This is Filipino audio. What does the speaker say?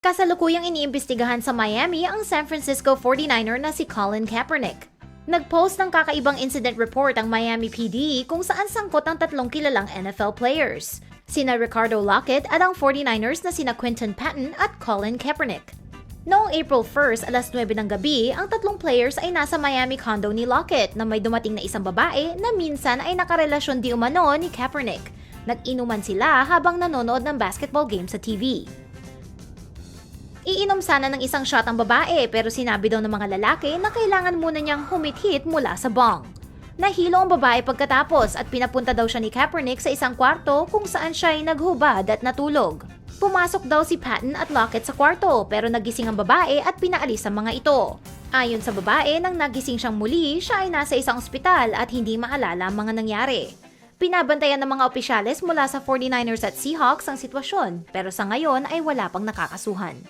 Kasalukuyang iniimbestigahan sa Miami ang San Francisco 49er na si Colin Kaepernick. Nag-post ng kakaibang incident report ang Miami PD kung saan sangkot ang tatlong kilalang NFL players. Sina Ricardo Lockett at ang 49ers na sina Quinton Patton at Colin Kaepernick. Noong April 1st, alas 9 ng gabi, ang tatlong players ay nasa Miami condo ni Lockett na may dumating na isang babae na minsan ay nakarelasyon di umano ni Kaepernick. Nag-inuman sila habang nanonood ng basketball game sa TV. Iinom sana ng isang shot ang babae pero sinabi daw ng mga lalaki na kailangan muna niyang humit-hit mula sa bong. Nahilo ang babae pagkatapos at pinapunta daw siya ni Kaepernick sa isang kwarto kung saan siya ay naghubad at natulog. Pumasok daw si Patton at Lockett sa kwarto pero nagising ang babae at pinaalis ang mga ito. Ayon sa babae, nang nagising siyang muli, siya ay nasa isang ospital at hindi maalala ang mga nangyari. Pinabantayan ng mga opisyales mula sa 49ers at Seahawks ang sitwasyon pero sa ngayon ay wala pang nakakasuhan.